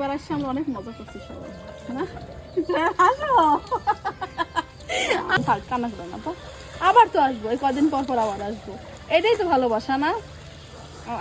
বার আসছে, আমরা অনেক মজা করছি সবাই, না? কান্না করে না তো আবার তো আসব, এই কদিন পর পর আবার আসব। এটাই তো ভালোবাসা, না?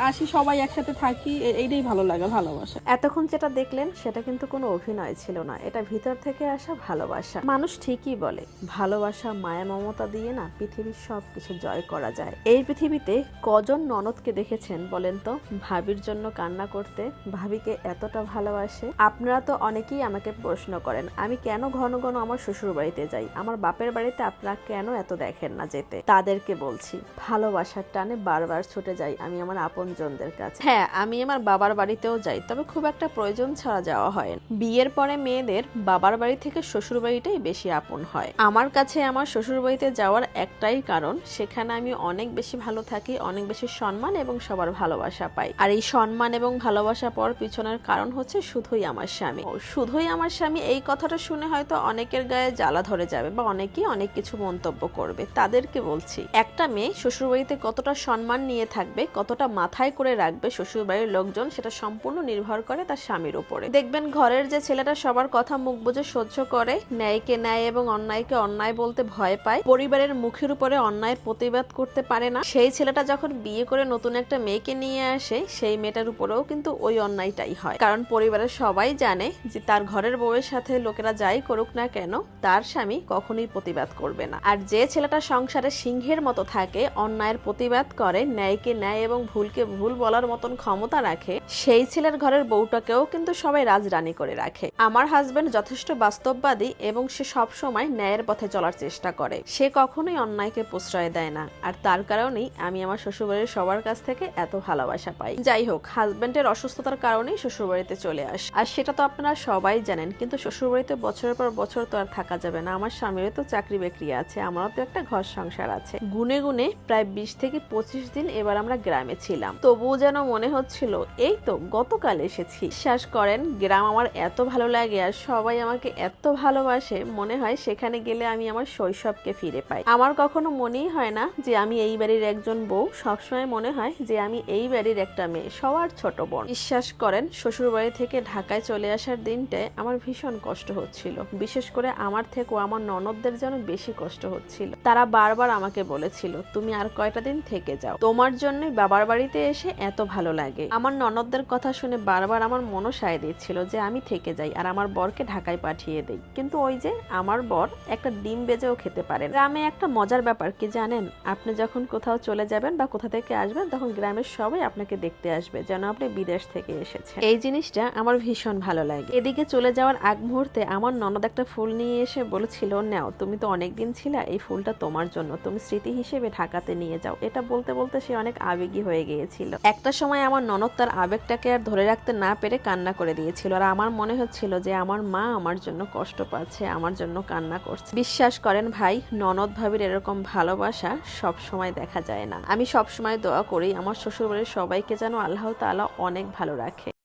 আসি, সবাই একসাথে থাকি এইটাই ভালো লাগে, ভালোবাসা। এতক্ষণ যেটা দেখলেন, সেটা কিন্তু কোনো অভিনয় ছিল না। এটা ভিতর থেকে আসা ভালোবাসা। মানুষ ঠিকই বলে, ভালোবাসা মায়া মমতা দিয়ে না পৃথিবীর সব কিছু জয় করা যায়। এই পৃথিবীতে কজন ননদকে দেখেছেন বলেন তো? ভাবির জন্য কান্না করতে ভাবিকে এতটা ভালোবাসে। আপনারা তো অনেকেই আমাকে প্রশ্ন করেন, আমি কেন ঘন ঘন আমার শ্বশুর বাড়িতে যাই? আমার বাপের বাড়িতে আপনারা কেন এত দেখেন না যেতে? তাদেরকে বলছি, ভালোবাসার টানে বারবার ছুটে যাই। আমি আমার আপনজনদের কাছে। হ্যাঁ আমি আমার বাবার বাড়িতেও যাই, তবে খুব একটা প্রয়োজন ছাড়া যাওয়া হয়। বিয়ের পরে মেয়েদের বাবার বাড়ি থেকে শ্বশুর বাড়িটাই বেশি আপন হয়। আমার কাছে আমার শ্বশুর বাড়িতে যাওয়ার একটাই কারণ, সেখানে আমি অনেক বেশি ভালো থাকি, অনেক বেশি সম্মান এবং সবার ভালোবাসা পাই। আর এই সম্মান এবং ভালোবাসা পাওয়ার পিছনের কারণ হচ্ছে শুধুই আমার স্বামী। শুধুই আমার স্বামী, এই কথাটা শুনে হয়তো অনেকের গায়ে জ্বালা ধরে যাবে বা অনেকেই অনেক কিছু মন্তব্য করবে। তাদেরকে বলছি, একটা মেয়ে শ্বশুরবাড়িতে কতটা সম্মান নিয়ে থাকবে, কতটা মাথায় করে রাখবে শ্বশুরবাড়ির লোকজন, সেটা সম্পূর্ণ নির্ভর করে তার স্বামীর উপরে। দেখবেন ঘরের যে ছেলেটা সবার কথা মুখ বুঝে সহ্য করে, ন্যায়কে ন্যায় এবং অন্যায়কে অন্যায় বলতে ভয় পায়, পরিবারের মুখের উপরে অন্যায়ের প্রতিবাদ করতে পারে না। সেই ছেলেটা যখন বিয়ে করে নতুন একটা মেয়েকে নিয়ে আসে, সেই মেয়েটার উপরেও কিন্তু ওই অন্যায়টাই হয়। কারণ পরিবারের সবাই জানে যে তার ঘরের বউয়ের সাথে লোকেরা যাই করুক না কেন, তার স্বামী কখনোই প্রতিবাদ করবে না। আর যে ছেলেটা সংসারে সিংহের মতো থাকে, অন্যায়ের প্রতিবাদ করে, ন্যায়কে ন্যায় এবং ভুলকে ভুল বলার মতন ক্ষমতা রাখে, সেই ছেলের ঘরের বউটাকেও কিন্তু সবাই রাজরানী করে রাখে। আমার হাজবেন্ড যথেষ্ট বাস্তববাদী এবং সে সব সময় ন্যায়ের পথে চলার চেষ্টা করে। সে কখনোই অন্যায়কে প্রশ্রয় দেয় না। আর তার কারণেই আমি আমার শ্বশুরবাড়ির সবার কাছ থেকে এত ভালোবাসা পাই। যাই হোক হাজবেন্ডের অসুস্থতার কারণেই শ্বশুরবাড়িতে চলে আস। আর সেটা তো আপনারা সবাই জানেন, কিন্তু শ্বশুরবাড়িতে বছরের পর বছর তো আর থাকা যাবে না। আমার স্বামীরও তো চাকরি বাকরি আছে, আমারও তো একটা ঘর সংসার আছে। গুনে গুনে প্রায় বিশ থেকে পঁচিশ দিন এবার আমরা গ্রামে ছিলাম। তবুও যেন মনে হচ্ছিল, এই তো গতকাল এসেছি। বিশ্বাস করেন, গ্রাম আমার এত ভালো লাগে আর সবাই আমাকে এত ভালোবাসে, মনে হয় সেখানে গেলে আমি আমার শৈশবকে ফিরে পাই। আমার কখনো মনেই হয় না যে আমি এই বাড়ির একজন বউ। সবসময় মনে হয় যে আমি এই বাড়ির একটা মেয়ে, সবার ছোট বোন। বিশ্বাস করেন শ্বশুর বাড়ি থেকে ঢাকায় চলে আসার দিনটায় আমার ভীষণ কষ্ট হচ্ছিল। বিশেষ করে আমার থেকেও আমার ননদদের যেন বেশি কষ্ট হচ্ছিল। তারা বারবার আমাকে বলেছিল, তুমি আর কয়টা দিন থেকে যাও? তোমার জন্য বাবার বাড়িতে এসে এত ভালো লাগে। আমার ননদদের কথা শুনে বারবার আমার মনও সায় দিচ্ছিল যে আমি থেকে যাই আর আমার বরকে ঢাকায় পাঠিয়ে দেই। কিন্তু ওই যে আমার বর একটা ডিম বেজেও খেতে পারে গ্রামে একটা মজার ব্যাপার কি জানেন? আপনি যখন কোথাও চলে যাবেন বা কোথা থেকে আসবেন, তখন গ্রামের সবাই আপনাকে দেখতে আসবে যেন আপনি বিদেশ থেকে এসেছেন। এই জিনিসটা আমার ভীষণ ভালো লাগে। এদিকে চলে যাওয়ার আগ মুহূর্তে আমার ননদ একটা ফুল নিয়ে এসে বলেছিল, নাও, তুমি তো অনেক দিন ছিলা, এই ফুলটা তোমার জন্য। তুমি স্মৃতি হিসেবে ঢাকাতে নিয়ে যাও। এটা বলতে বলতে সে অনেক আবেগী হয়ে গিয়েছিল একটা সময় আমার ননদ তার আবেগটাকে আর ধরে রাখতে না পেরে কান্না করে দিয়েছিল আর আমার মনে হচ্ছিল যে আমার মা আমার জন্য কষ্ট পাচ্ছে, আমার জন্য কান্না করছে। বিশ্বাস করেন ভাই, ননদ ভাবির এরকম ভালোবাসা সব সময় দেখা যায় না। আমি সব সময় দোয়া করি আমার শ্বশুরবাড়ির সবাইকে যেন আল্লাহ তালা অনেক ভালো রাখে।